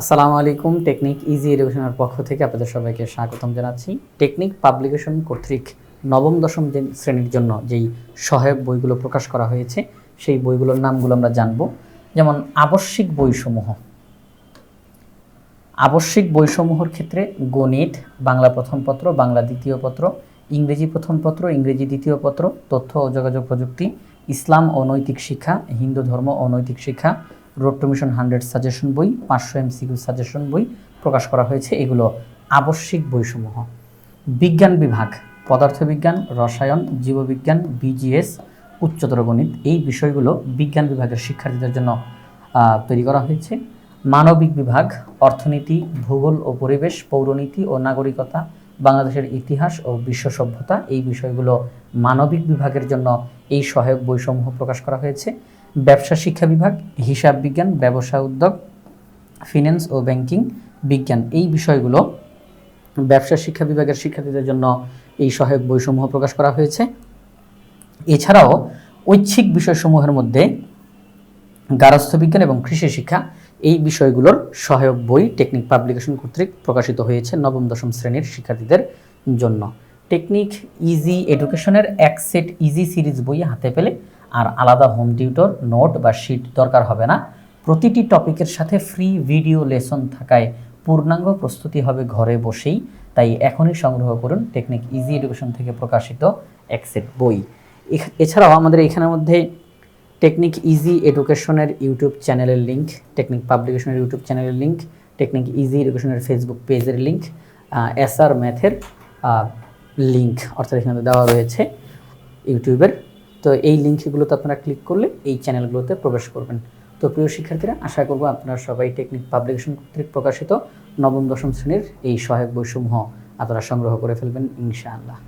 আসসালামু আলাইকুম, technique easy এডুকেশনের পক্ষ থেকে আপনাদের সবাইকে স্বাগতম জানাচ্ছি। টেকনিক পাবলিকেশন কর্তৃক নবম, দশম শ্রেণির জন্য যেই সহায়ক বইগুলো প্রকাশ করা হয়েছে, সেই বইগুলোর নামগুলো আমরা জানব। যেমন আবশ্যিক বইসমূহ। আবশ্যিক বইসমূহর ক্ষেত্রে গণিত, বাংলা প্রথম পত্র, বাংলা দ্বিতীয় পত্র, ইংরেজি প্রথম পত্র, ইংরেজি দ্বিতীয় পত্র, তথ্য ও যোগাযোগ প্রযুক্তি, ইসলাম ও নৈতিক শিক্ষা, হিন্দু ধর্ম ও নৈতিক শিক্ষা road to mission hundred suggestion বই, পাঁচশো এম এমসিকিউ সাজেশন বই প্রকাশ করা হয়েছে। এগুলো আবশ্যিক বইসমূহ। বিজ্ঞান বিভাগ, পদার্থবিজ্ঞান, রসায়ন, জীববিজ্ঞান, বিজিএস, উচ্চতর গণিত, এই বিষয়গুলো বিজ্ঞান বিভাগের শিক্ষার্থীদের জন্য তৈরি করা হয়েছে। মানবিক বিভাগ, অর্থনীতি, ভূগোল ও পরিবেশ, পৌরনীতি ও নাগরিকতা, বাংলাদেশের ইতিহাস ও বিশ্ব সভ্যতা, এই বিষয়গুলো মানবিক বিভাগের জন্য এই সহায়ক বইসমূহ প্রকাশ করা হয়েছে। ব্যবসা শিক্ষা বিভাগ, হিসাব বিজ্ঞান, ব্যবসা উদ্যোগ ফিন্যান্স ও ব্যাংকিং বিজ্ঞান। এই বিষয়গুলো ব্যবসা শিক্ষা বিভাগের শিক্ষার্থীদের জন্য এই সহায়ক বইসমূহ প্রকাশ করা হয়েছে। এছাড়াও ঐচ্ছিক বিষয়সমূহের মধ্যে গার্হস্থ্য বিজ্ঞান এবং কৃষি শিক্ষা এই বিষয়গুলোর সহায়ক বই টেকনিক পাবলিকেশন কর্তৃক প্রকাশিত হয়েছে নবম, দশম শ্রেণির শিক্ষার্থীদের জন্য। টেকনিক ইজি এডুকেশনের এক সেট ইজি সিরিজ বই হাতে পেলে আর আলাদা হোম টিউটর নোট বা শিট দরকার হবে না। প্রতিটি টপিকের সাথে ফ্রি ভিডিও লেসন থাকায় পূর্ণাঙ্গ প্রস্তুতি হবে ঘরে বসেই। তাই এখনই সংগ্রহ করুন টেকনিক ইজি এডুকেশন থেকে প্রকাশিত এক বই। এছাড়াও আমাদের এখানের মধ্যে টেকনিক ইজি এডুকেশনের ইউটিউব চ্যানেলের লিঙ্ক টেকনিক পাবলিকেশনের ইউটিউব চ্যানেলের লিঙ্ক টেকনিক ইজি এডুকেশনের ফেসবুক পেজের লিঙ্ক এসআর ম্যাথের লিঙ্ক অর্থাৎ এখানে দেওয়া রয়েছে ইউটিউবের তো এই লিঙ্কগুলোতে আপনারা ক্লিক করলে এই চ্যানেলগুলোতে প্রবেশ করবেন। তো প্রিয় শিক্ষার্থীরা, আশা করব আপনারা সবাই টেকনিক পাবলিকেশন কর্তৃক প্রকাশিত নবম দশম শ্রেণির এই সহায়ক বইসমূহ আপনারা সংগ্রহ করে ফেলবেন, ইনশাআল্লাহ।